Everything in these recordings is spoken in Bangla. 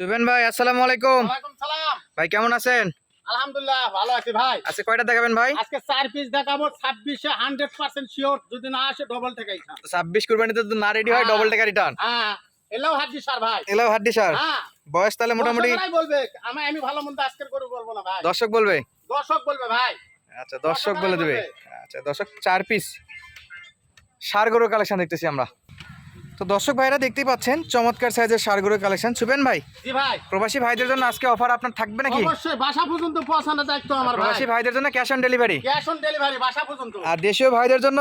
তুবেন ভাই আসসালামু আলাইকুম। সালাম। ভাই কেমন আছেন? আলহামদুলিল্লাহ ভালো আছি ভাই। আজকে কয়টা দেখাবেন ভাই? আজকে চার পিস দেখাবো ছাব্বিশে হান্ড্রেড পার্সেন্ট শিওর যদি না আসে ডবল টাকাই খান। ছাব্বিশ কুরবানিতে তো না রেডি হয় হ্যাঁ। ডবল টাকা রিটার্ন হ্যাঁ এলাও হাজি সার ভাই। এলাও হাড্ডি সার। বয়স তাহলে মোটামুটি বলবে আমি আমি ভালো মন্দ আজকের করে বলব না ভাই। দর্শক বলবে? দর্শক বলবে ভাই। আচ্ছা দর্শক বলে দেবে। আচ্ছা দর্শক চার পিস সার গরুর কালেকশন দেখতেছি আমরা। তো দর্শক ভাইরা দেখতেই পাচ্ছেন চমৎকার সাইজের সার গরুর কালেকশন। সুবেন ভাই জি ভাই। প্রবাসী ভাইদের জন্য আজকে অফার আপনার থাকবে নাকি? অবশ্যই বাসা পর্যন্ত পৌঁছানোর দায়িত্ব আমার ভাই। প্রবাসী ভাইদের জন্য cash on delivery cash on delivery বাসা পর্যন্ত। আর দেশীয় ভাইদের জন্য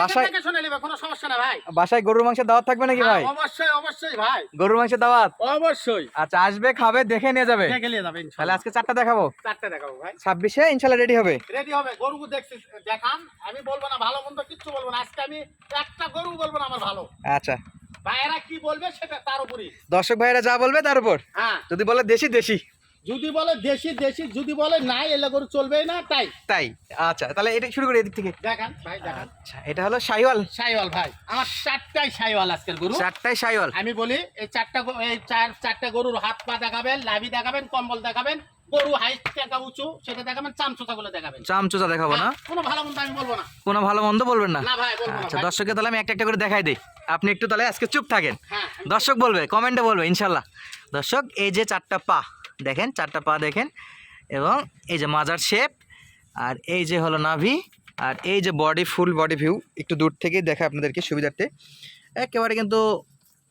বাসায় আগে থেকে শুনে কোনো সমস্যা না ভাই। বাসায় গরুর মাংসের দাওয়াত থাকবে নাকি ভাই? হ্যাঁ, অবশ্যই অবশ্যই ভাই। গরুর মাংসের দাওয়াত? অবশ্যই। আচ্ছা আসবে খাবে দেখে নিয়ে যাবে? দেখে নিয়ে যাবে তাহলে আজকে চারটা দেখাবো। চারটে দেখাবো ভাই। ছাব্বিশে ইনশাল্লাহ রেডি হবে। রেডি হবে গরু দেখান। আমি বলব না ভালো মন্দ কিচ্ছু বলব না। আজকে আমি একটা গরু বলব না আমার ভালো। আচ্ছা ভাইয়েরা কি বলবে সেটা তার উপরই। দর্শক ভাইরা যা বলবে তার উপর। হ্যাঁ। যদি বলে দেশি দেশি। যদি বলে দেশি দেশি যদি বলে নাই এলে গরু চলবেই না তাই। তাই। আচ্ছা তাহলে এটা শুরু করি এদিক থেকে। দেখান ভাই দেখান। আচ্ছা এটা হলো শাইওয়াল সাইওয়াল ভাই। আমার চারটাই সাইওয়াল আজকের গরু। চারটাই শাইওয়াল আমি বলি এই চারটা এই চার চারটা গরুর হাত পা দেখাবেন লাভি দেখাবেন কম্বল দেখাবেন গরু হাইট টাকা উঁচু সেটা দেখাবেন চামচোচা দেখাবেন। চামচুচা দেখাবো না? হ্যাঁ, কোনো ভালো মন্দ আমি বলব না। কোনো ভালো মন্দ বলবেন না? না না আচ্ছা। দর্শককে তাহলে আমি একটা একটা করে দেখাই দিই। আপনি একটু তাহলে আজকে চুপ থাকেন। হ্যাঁ দর্শক বলবে কমেন্টে বলবে ইনশাল্লাহ। দর্শক এই যে চারটা পা দেখেন চারটা পা দেখেন এবং এই যে মাজার শেপ আর এই যে হলো নাভি আর এই যে বডি ফুল বডি ভিউ একটু দূর থেকে দেখা আপনাদেরকে সুবিধার্থে। একেবারে কিন্তু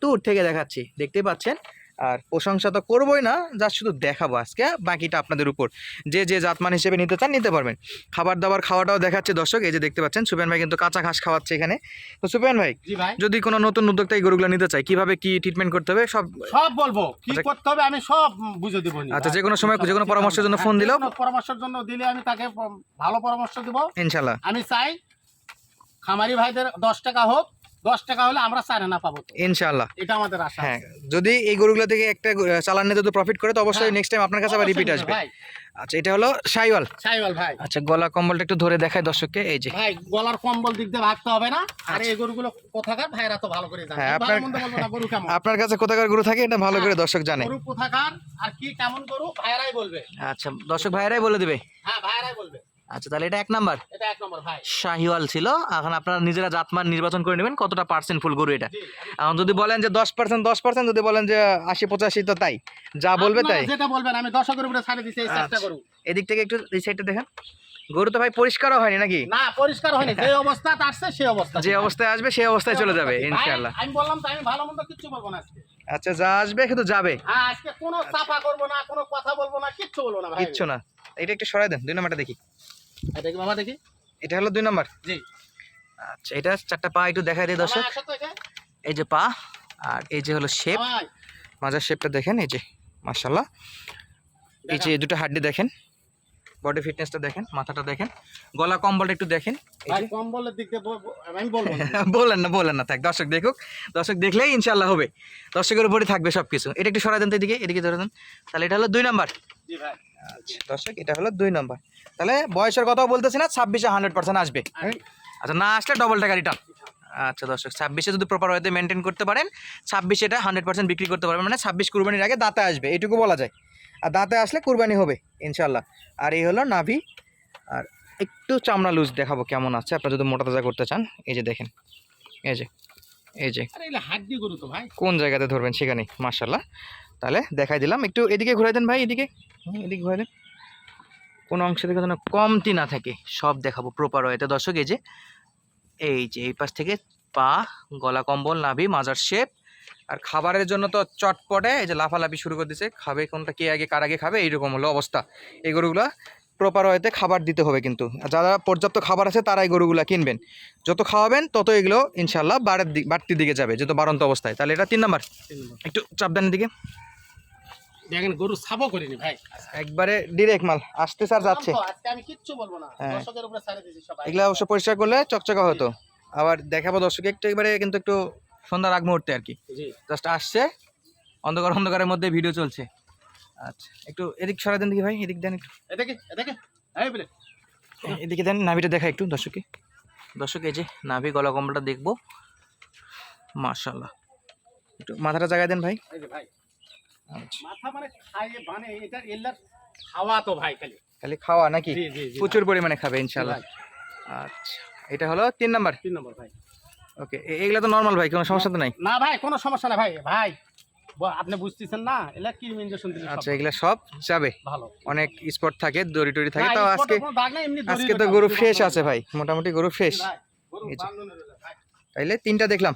দূর থেকে দেখাচ্ছি দেখতেই পাচ্ছেন? আর প্রশংসা তো করবোই না যা শুধু দেখাবো আজকে বাকিটা আপনাদের উপর। যে যে জাতমান হিসেবে নিতে চান নিতে পারবেন। খাবার দাবার খাওয়াটাও দেখাচ্ছে দর্শক এই যে দেখতে পাচ্ছেন সুপেন ভাই কিন্তু কাঁচা ঘাস খাওয়াচ্ছে এখানে। তো সুপেন ভাই যদি কোনো নতুন উদ্যোক্তা এই গরুগুলো নিতে চায় কীভাবে কি ট্রিটমেন্ট করতে হবে সব সব বলব কি আচ্ছা। করতে হবে আমি সব বুঝে দিব আচ্ছা, যে কোনো সময়, যে কোনো পরামর্শের জন্য ফোন দিলেও- পরামর্শের জন্য দিলে আমি তাকে ভালো পরামর্শ দিব। ইনশাল্লাহ। আমি চাই খামারি ভাইদের দশ টাকা হোক দশ টাকা হলে আমরা চার না পাবো ইনশাল্লাহ এটা আমাদের আশা হ্যাঁ যদি এই গরুগুলো থেকে একটা চালান নিতে যদি প্রফিট করে তো অবশ্যই হ্যাঁ। নেক্সট টাইম আপনার কাছে আবার রিপিট আসবে। আচ্ছা এটা হলো সাইওয়াল। সাইওয়াল ভাই। আচ্ছা গলা কম্বলটা একটু ধরে দেখায় দর্শককে এই যে। ভাই গলার কম্বল দিক দিয়ে ভাগতে হবে না। আর এই গরুগুলো কোথাকার? ভাইরা তো ভালো করে জানে। হ্যাঁ, আপনার- গরু কেমন? আপনার কাছে কোথাকার গরু থাকে এটা ভালো করে দর্শক জানে। গরু কোথাকার আর কি কেমন গরু ভাইরাই বলবে। আচ্ছা দর্শক ভাইয়েরাই বলে দিবে। হ্যাঁ ভাইরাই বলবে। আচ্ছা তাহলে এটা এক নাম্বার। এটা এক নম্বর ভাই। শাহিওয়াল ছিল। এখন আপনারা নিজেরা জাতমান নির্বাচন করে নেবেন। কতটা পার্সেন্ট ফুল গরু এটা? এখন যদি বলেন যে দশ পার্সেন্ট দশ পার্সেন্ট যদি বলেন যে আশি পঁচাশি তো তাই। যা বলবে তাই। যেটা বলবেন আমি দশকের উপরে ছাড়ে দিচ্ছি এই চারটা আচ্ছা। গরু। এদিক থেকে একটু এই সাইডটা দেখেন। গরু তো ভাই পরিষ্কারও হয়নি নাকি? না পরিষ্কার হয়নি। যে অবস্থা আসছে সেই অবস্থা। যে অবস্থায় আসবে সেই অবস্থায় চলে যাবে ইনশাআল্লাহ। আমি বললাম তো আমি ভালো মন্দ কিচ্ছু বলব না আজকে। আচ্ছা যা আসবে কিন্তু যাবে। হ্যাঁ আজকে কোনো চাপা করব না কোনো কথা বলব না কিচ্ছু বলব না ভাই। কিচ্ছু না। এটা একটু সরাই দেন দুই নাম্বারটা দেখি। দেখি দেখি। এটা হলো দুই নাম্বার? জি। আচ্ছা এটা চারটা পা একটু দেখাই দিই দর্শক। এই যে পা আর এই যে হলো শেপ মাজার শেপটা দেখেন এই যে মাশাল্লাহ এই যে দুটো হাড্ডি দেখেন। বডি ফিটনেসটা দেখেন মাথাটা দেখেন। গলা কম্বলটা একটু দেখেন। কম্বলের দিক আমি বলব বলেন না বলেন না থাক দর্শক দেখুক। দর্শক দেখলেই ইনশাল্লাহ হবে। দর্শকের উপরই থাকবে সব কিছু এটা একটু সরাই দেন এদিকে এদিকে ধরে দেন। তাহলে এটা হলো দুই নাম্বার। আচ্ছা দর্শক এটা হলো দুই নাম্বার। তাহলে বয়সের কথাও বলতেছি না ছাব্বিশে হান্ড্রেড পার্সেন্ট আসবে। আচ্ছা না আসলে ডবল টাকা রিটার্ন আচ্ছা দর্শক ছাব্বিশে যদি প্রপার ওয়েতে মেনটেন করতে পারেন ছাব্বিশে এটা হান্ড্রেড পার্সেন্ট বিক্রি করতে পারবেন। মানে ছাব্বিশ কুরবানির আগে দাঁতে আসবে এটুকু বলা যায়। আর দাঁতে আসলে কুরবানি হবে ইনশাল্লাহ আর এই হলো নাভি। আর একটু চামড়া লুজ দেখাবো কেমন আছে। আপনারা যদি মোটা তাজা করতে চান এই যে দেখেন এই যে এই যে। কোন জায়গাতে ধরবেন সেখানে মার্শাল্লাহ তাহলে দেখাই দিলাম। একটু এদিকে ঘুরাই দেন ভাই এদিকে। এদিকে ঘুরাই দেন। কোনো অংশ থেকে যেন কমতি না থাকে সব দেখাবো প্রপার ওয়েতে। দর্শক এই যে এই যে এই পাশ থেকে পা গলা কম্বল নাভি মাজার শেপ আর খাবারের জন্য তো চটপটে এই যে লাফালাফি শুরু করে দিছে খাবে কোনটা কে আগে কার আগে খাবে এইরকম হলো অবস্থা। এই গরুগুলো প্রপার ওয়েতে খাবার দিতে হবে কিন্তু। আর যারা পর্যাপ্ত খাবার আছে তারাই গরুগুলা কিনবেন। যত খাওয়াবেন তত এগুলো ইনশাল্লাহ বাড়ের দিক বাড়তির দিকে যাবে যত বাড়ন্ত অবস্থায়। তাহলে এটা তিন নাম্বার। নম্বর। একটু চাপদানের দিকে। দেখেন গরু সাবও করিনি ভাই। একবারে ডিরেক্ট মাল। আসতে স্যার যাচ্ছে। আজকে আমি কিচ্ছু বলব না। হ্যাঁ। দর্শকের উপরে ছাড়ে সবাই। এগুলো অবশ্য পরিষ্কার করলে চকচকা হতো। আবার দেখাবো দর্শক একটু একবারে কিন্তু একটু সন্ধ্যার আগ মুহূর্তে আর কি। জাস্ট আসছে অন্ধকার অন্ধকারের মধ্যে ভিডিও চলছে। আচ্ছা একটু এদিক সরা দেন দেখি ভাই এদিক দেন একটু। এদিকে এদিকে এদিকে দেন নাভিটা দেখা একটু দর্শকে দর্শক এই যে নাভি গলা কম্বলটা দেখব। মার্শাল্লাহ একটু মাথাটা জায়গায় দেন ভাই। ভাই। আচ্ছা। মাথা মানে খাইয়ে মানে এটা খাওয়া তো ভাই খালি। খালি খাওয়া নাকি? প্রচুর পরিমাণে খাবে ইনশাল্লাহ আচ্ছা এটা হলো তিন নম্বর। তিন নম্বর ভাই। ওকে এগুলো তো নর্মাল ভাই কোনো সমস্যা তো নাই? না ভাই কোনো সমস্যা না ভাই। ভাই আপনি বুঝতেছেন না? এলা কি ইঞ্জেকশন দিলে আচ্ছা এগুলা সব যাবে। ভালো। অনেক স্পট থাকে দড়ি টড়ি থাকে তাও আজকে নাই, আজকে তো গরু ফ্রেশ আছে ভাই মোটামুটি গরু ফ্রেশ তাইলে তিনটা দেখলাম।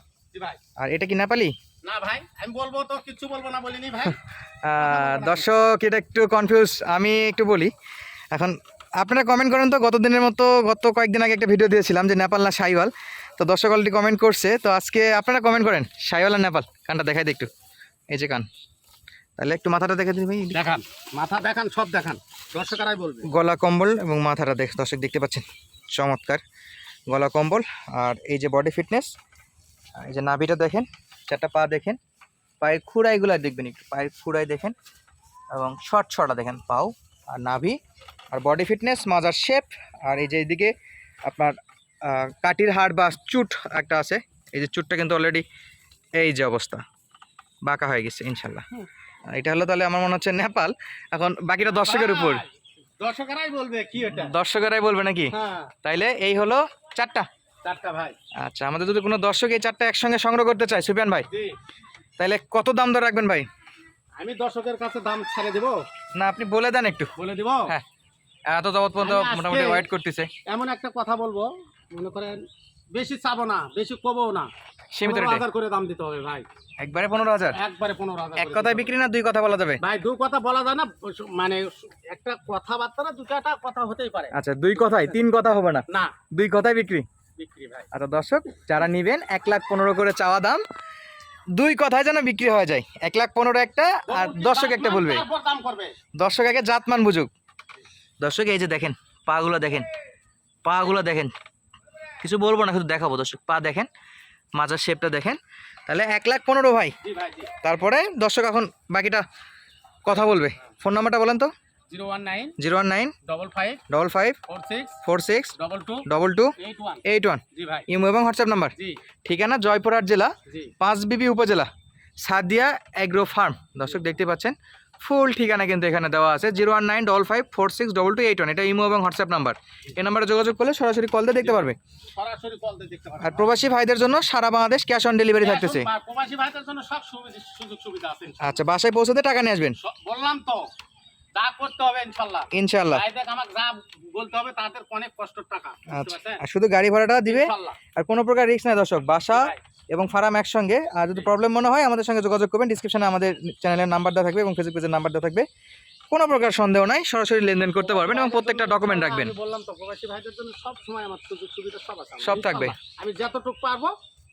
আর এটা কি নেপালি? না ভাই আমি বলব তো কিছু বলব না বলিনি ভাই। দর্শক এটা একটু কনফিউজ আমি একটু বলি। এখন আপনারা কমেন্ট করেন তো গত দিনের মতো গত কয়েকদিন আগে একটা ভিডিও দিয়েছিলাম যে নেপাল না সাইওয়াল তো দর্শক অলরেডি কমেন্ট করছে তো আজকে আপনারা কমেন্ট করেন। সাইওয়াল নেপাল কানটা দেখাই একটু। এই যে কান। তাহলে একটু মাথাটা দেখে দিন ভাই দেখান। মাথা দেখান সব দেখান। দর্শকেরাই বলবে। গলা কম্বল এবং মাথাটা দেখ দর্শক দেখতে পাচ্ছেন। চমৎকার। গলা কম্বল আর এই যে বডি ফিটনেস এই যে নাভিটা দেখেন চারটা পা দেখেন পায়ের খুঁড়াইগুলো দেখবেন একটু। পায়ের খুঁড়াই দেখেন এবং শর্ট শর্টটা দেখেন পাও আর নাভি। আর বডি ফিটনেস মাজার শেপ আর এই যে এইদিকে আপনার কাটির হাড় বা চুট একটা আছে। এই যে চুটটা কিন্তু অলরেডি এই যে অবস্থা। বাঁকা হয়ে গেছে ইনশাল্লাহ। এটা হলো তাহলে আমার মনে হচ্ছে নেপাল। এখন বাকিটা দর্শকের উপর। দর্শকেরাই বলবে কি এটা। দর্শকেরাই বলবে নাকি? হ্যাঁ। তাইলে এই হলো চারটা। চারটা ভাই। আচ্ছা আমাদের যদি কোনো দর্শক এই চারটা একসঙ্গে সংগ্রহ করতে চায় সুপিয়ান ভাই জি। তাইলে কত দাম ধরে রাখবেন ভাই? আমি দর্শকের কাছে দাম ছেড়ে দেবো। না আপনি বলে দেন একটু। বলে দিব? হ্যাঁ। এত যাবত পর্যন্ত মোটামুটি ওয়েট করতেছে। এমন একটা কথা বলব মনে করেন বেশি চাবো না বেশি কবও না। সীমিত রেটে? হাজার করে দাম দিতে হবে ভাই। একবারে পনেরো হাজার? একবারে পনেরো হাজার এক কথায় বিক্রি না দুই কথা বলা যাবে? ভাই দু কথা বলা যায় না মানে একটা কথাবার্তা দুটা কথা হতেই পারে। আচ্ছা দুই কথাই তিন কথা হবে না? না। দুই কথাই বিক্রি? বিক্রি ভাই। আচ্ছা দর্শক যারা নিবেন এক লাখ পনেরো করে চাওয়া দাম দুই কথায় যেন বিক্রি হয়ে যায়। এক লাখ পনেরো একটা আর দর্শক একটা বলবে। তারপর দাম করবে। দর্শক আগে জাতমান বুঝুক। দর্শক এই যে দেখেন পাগুলো দেখেন পাগুলো দেখেন। কিছু বলব না শুধু দেখাবো। দর্শক পা দেখেন মাজার শেপটা দেখেন। তাহলে এক লাখ পনেরো ভাই। তারপরে দর্শক এখন বাকিটা কথা বলবে। ফোন নাম্বারটা বলেন তো। Zero one nine zero one nine double five double five four six four six double two double two eight one. Imo এবং হোয়াটসঅ্যাপ নাম্বার। ঠিকানা জয়পুরহাট জেলা জি। পাঁচবিবি উপজেলা সাদিয়া অ্যাগ্রো ফার্ম। দর্শক দেখতে পাচ্ছেন ফুল ঠিকানা কিন্তু এখানে দেওয়া আছে zero one nine double five four six double two eight one এটা ইমো এবং হোয়াটসঅ্যাপ নাম্বার। এই নাম্বারে যোগাযোগ করলে সরাসরি কল দিয়ে দেখতে পারবে। আর প্রবাসী ভাইদের জন্য সারা বাংলাদেশ ক্যাশ অন ডেলিভারি থাকতেছে। আচ্ছা বাসায় পৌঁছাতে টাকা নিয়ে আসবেন। বললাম তো যা করতে হবে ইনশাল্লাহ। ইনশাল্লাহ। আমাকে যা বলতে হবে তাদের অনেক কষ্টের টাকা। আচ্ছা আর শুধু গাড়ি ভাড়াটা দিবে আর কোনো প্রকার রিস্ক নাই দর্শক বাসা এবং ফারাম একসঙ্গে আর যদি প্রবলেম মনে হয় আমাদের সঙ্গে যোগাযোগ করবেন। ডিসক্রিপশনে আমাদের চ্যানেলের নাম্বার দেওয়া থাকবে এবং ফেসবুক পেজের নাম্বার দেওয়া থাকবে। কোনো প্রকার সন্দেহ নাই সরাসরি লেনদেন করতে পারবেন এবং প্রত্যেকটা ডকুমেন্ট রাখবেন। বললাম তো প্রবাসী ভাইদের জন্য সব সময় আমার সুযোগ সুবিধা সব আছে। সব থাকবে। আমি যতটুকু পারব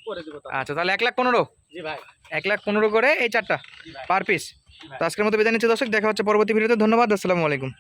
করে দিব আচ্ছা তাহলে এক লাখ পনেরো? জি ভাই। এক লাখ পনেরো করে এই চারটা পার পিস তো আজকের মতো বিদায় নিচ্ছি দর্শক দেখা হচ্ছে পরবর্তী ভিডিওতে। ধন্যবাদ আসসালামু আলাইকুম।